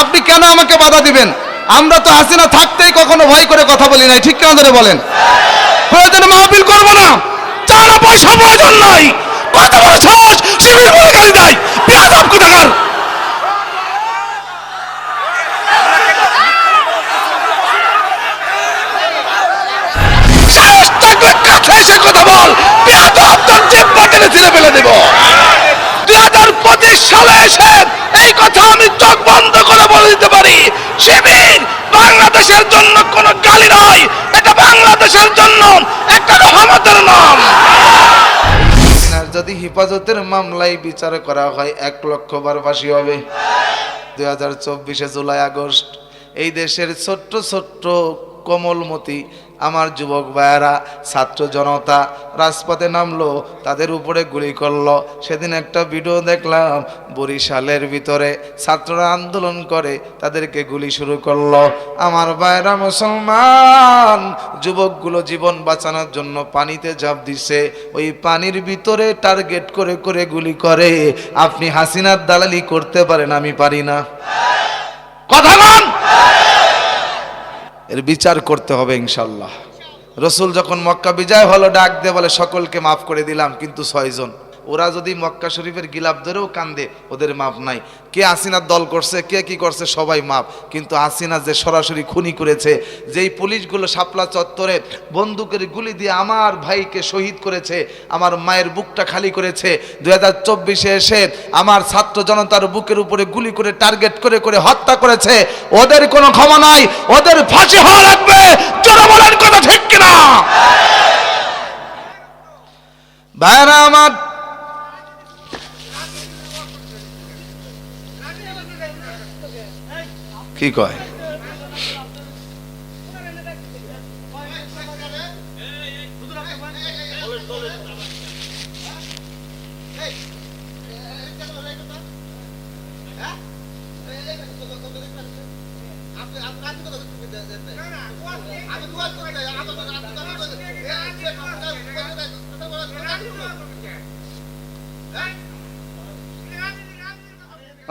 আপনি কেন আমাকে বাধা দিবেন? আমরা তো হাসিনা থাকতেই কখনো ভয় করে কথা বলি নাই, ঠিক কেন ধরে বলেন? মাহফিল করব না। পয়সা প্রয়োজন নাই। কত বড় সাহস শিবির গাড়ি দেয় কাছে কথা বল। ফেলে দুই হাজার পঁচিশ সালে এসে এই কথা আমি চোখ বন্ধ করে বলে দিতে পারি শিবির বাংলাদেশের জন্য কোন গালি নয় এটা বাংলাদেশের জন্য একটা রহমতের নাম। যদি হেফাজতের মামলায় বিচার করা হয়, এক লক্ষ বার ফাঁসি হবে। দুই হাজার চব্বিশে জুলাই আগস্ট, এই দেশের ছোট্ট ছোট্ট কোমলমতি। আমার যুবক ভাইয়েরা, ছাত্র জনতা, রাজপথে নামলো, তাদের উপরে গুলি করল। সেদিন একটা ভিডিও দেখলাম, বরিশালের ভিতরে ছাত্ররা আন্দোলন করে তাদেরকে গুলি শুরু করল। আমার ভাইরা মুসলমান, যুবকগুলো জীবন বাঁচানোর জন্য পানিতে ঝাঁপ দিছে। ওই পানির ভিতরে টার্গেট করে করে গুলি করে। আপনি হাসিনার দালালি করতে পারেন, আমি পারি না। কথা বল! এর বিচার করতে হবে ইনশাল্লাহ রসুল যখন মক্কা বিজয় হলো, ডাক দিয়ে বলে, সকলকে মাফ করে দিলাম, কিন্তু ছয়জন। ওরা যদি মক্কা শরীফের গিলাপ ধরেও কান্দে, ওদের মাপ নাই। কে আসিনার দল করছে, কে কি করছে, সবাই মাপ। কিন্তু আসিনা যে সরাসরি খুনি করেছে, যেই পুলিশগুলো শাপলা চত্বরে বন্দুকের গুলি দিয়ে আমার ভাইকে শহীদ করেছে, আমার মায়ের বুকটা খালি করেছে, দুই হাজার চব্বিশে এসে আমার ছাত্র জনতার বুকের উপরে গুলি করে, টার্গেট করে করে হত্যা করেছে, ওদের কোনো ক্ষমা নাই, ওদের ফাঁসি হওয়া লাগবে। জোরে বলেন কথা ঠিক কিনা? ভাইরা আমার কি কয়?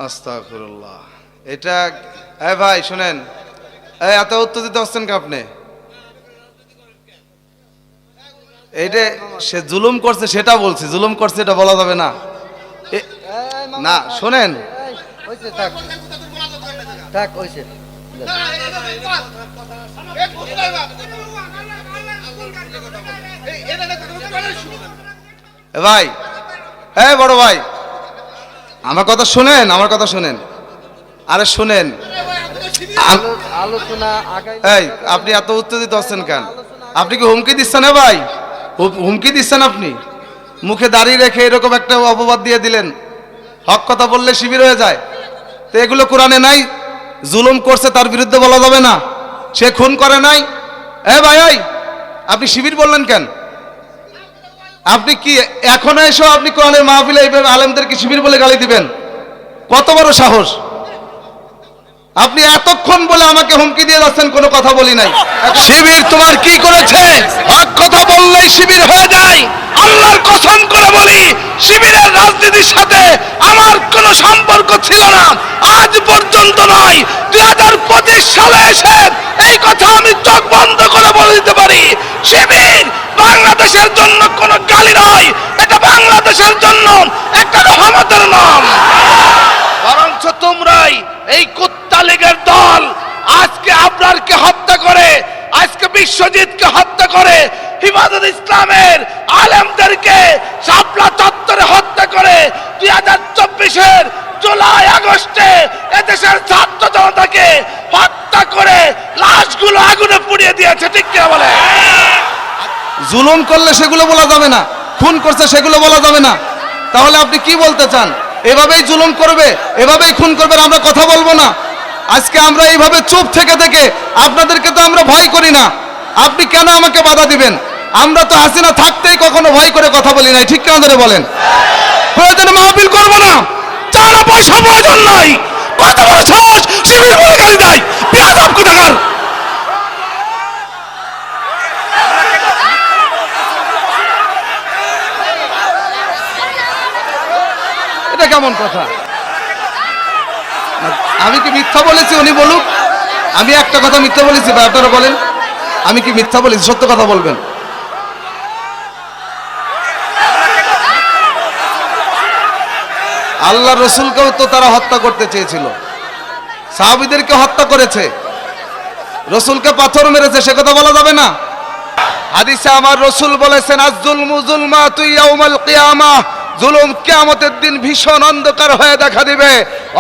আস্তাগফিরুল্লাহ। এটা এ ভাই শুনেন। এই এত উত্তেজিত হচ্ছেন কে আপনি? এইটা সে জুলুম করছে সেটা বলছি। জুলুম করছে এটা বলা যাবে না। এ- না শোনেন। এ ভাই হ্যাঁ বড় ভাই আমার কথা শোনেন আমার কথা শুনেন। আরে শুনেন আলোচনা এই আপনি এত উত্তেজিত হচ্ছেন কেন? আপনি কি হুমকি দিচ্ছেন ভাই? হুম- হুমকি দিচ্ছেন আপনি? মুখে দাঁড়িয়ে রেখে এরকম একটা অপবাদ দিয়ে দিলেন। হক কথা বললে শিবির হয়ে যায়। তো এগুলো কোরআনে নাই? জুলুম করছে তার বিরুদ্ধে বলা যাবে না। সে খুন করে নাই? এ ভাই এই, আপনি শিবির বললেন কেন? আপনি কি এখন এসো আপনি কোরআনের মাহফিলে এইভাবে আলেমদেরকে শিবির বলে গালি দিবেন? কত বড় সাহস? আপনি এতক্ষণ বলে আমাকে হুমকি দিয়ে যাচ্ছেন, কোনো কথা বলি নাই। শিবির তোমার কি করেছে? হক কথা বললেই শিবির হয়ে যায়। আল্লাহর কসম করে বলি, শিবিরের রাজনীতির সাথে আমার কোনো সম্পর্ক ছিল না। আজ পর্যন্ত নয়। দুই হাজার পঁচিশ সালে এসে এই কথা আমি চোখ বন্ধ করে বলে দিতে পারি। শিবির বাংলাদেশের জন্য কোনো গালি নয়। এটা বাংলাদেশের জন্য একটা রহমতের নাম। তোমরাই এই কুত্তা লীগের দল। আজকে আবরারকে হত্যা করে, আজকে বিশ্বজিৎকে হত্যা করে, হিফাজত ইসলামের আলেমদেরকে শাপলা চত্বরে হত্যা করে, দুই হাজার চব্বিশের জুলাই আগস্টে এদেশের ছাত্র জনতাকে হত্যা করে লাশগুলো আগুনে পুড়িয়ে দিয়েছে, ঠিক কে বলে? জুলুম করলে সেগুলো বলা যাবে না, খুন করছে সেগুলো বলা যাবে না। তাহলে আপনি কি বলতে চান? এভাবেই জুলুম করবে, এভাবেই খুন করবে আমরা কথা বলব না। আজকে আমরা এইভাবে চুপ থেকে থেকে আপনাদেরকে তো আমরা ভয় করি না। আপনি কেন আমাকে বাধা দিবেন? আমরা তো হাসিনা থাকতেই কখনো ভয় করে কথা বলি নাই, ঠিক কেন ধরে বলেন? প্রয়োজনে মাহফিল করব না। চারা পয়সা প্রয়োজন নাই। সাহস, শিবির বলে বেয়াদব কোথাকার কেমন কথা? আমি কি মিথ্যা বলেছি উনি বলুক? আমি একটা কথা মিথ্যা বলেছি, ভাই, আপনারা বলেন। আমি কি মিথ্যা বলেছি? সত্য কথা বলবেন। আল্লাহ রসুলকেও তো তারা হত্যা করতে চেয়েছিল। সাহাবিদেরকে হত্যা করেছে। রসুলকে পাথর মেরেছে, সে কথা বলা যাবে না। হাদিসে আমার রসুল বলেছেন আজুল মুজুলমা তুই ইয়াউমাল কিয়ামা। জুলুম কিয়ামতের দিন ভীষণ অন্ধকার হয়ে দেখা দিবে।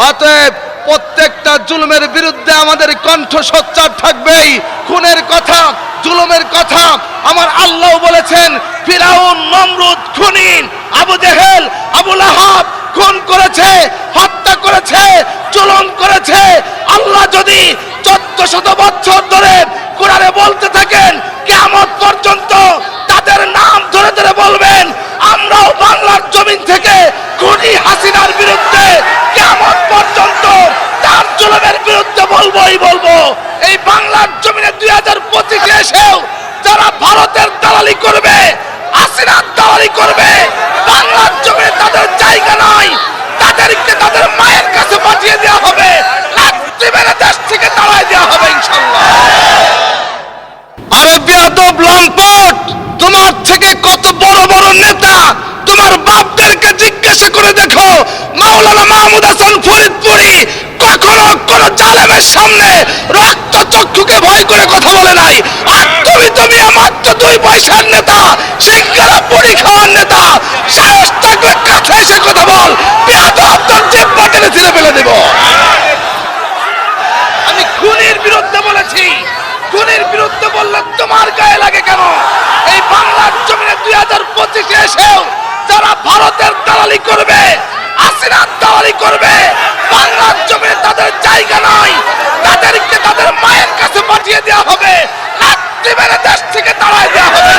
অতএব প্রত্যেকটা জুলুমের বিরুদ্ধে আমাদের কণ্ঠ সোচ্চার থাকবেই। খুনের কথা, জুলুমের কথা আমার আল্লাহ বলেছেন, ফিরাউন, নমরুদ, খুনিন, আবু জেহেল, আবু লাহাব খুন করেছে, হত্যা করেছে, জুলুম করেছে। আল্লাহ যদি চোদ্দ শত বছর ধরে কোরআনে বলতে থাকেন কেমন পর্যন্ত তাদের নাম ধরে ধরে বলবেন আমরাও বাংলার জমিন থেকে খুনি হাসিনার বিরুদ্ধে কেমন পর্যন্ত তার জুলুমের বিরুদ্ধে বলবোই বলব এই বাংলার জমিনে দুই হাজার পঁচিশে এসেও যারা ভারতের দালালি করবে হাসিনার দালালি করবে বাংলার জমিনে তাদের জায়গা নাই তাদেরকে তাদের মায়ের কাছে পাঠিয়ে দেওয়া হবে লাত্তি মেরে দেশ থেকে তাড়াই দেওয়া হবে তোমার থেকে কত বড় বড় নেতা তোমার বাপদেরকে জিজ্ঞাসা করে দেখো, মাওলানা মাহমুদ হাসান ফরিদপুরি কখনো কোন জালেমের সামনে রক্ত চক্ষুকে ভয় করে কথা বলে নাই। আর তুমি তুমি মাত্র দুই পয়সার নেতা, সিঙ্গারা পুরি খাওয়ার নেতা সাহস থাকলে কাছে এসে রাজনীতিতে এসেও যারা ভারতের দালালি করবে আসিনার দালালি করবে, বাংলার জমি তাদের জায়গা নাই, তাদেরকে তাদের মায়ের কাছে পাঠিয়ে দেওয়া হবে দেশ থেকে দেওয়া হবে।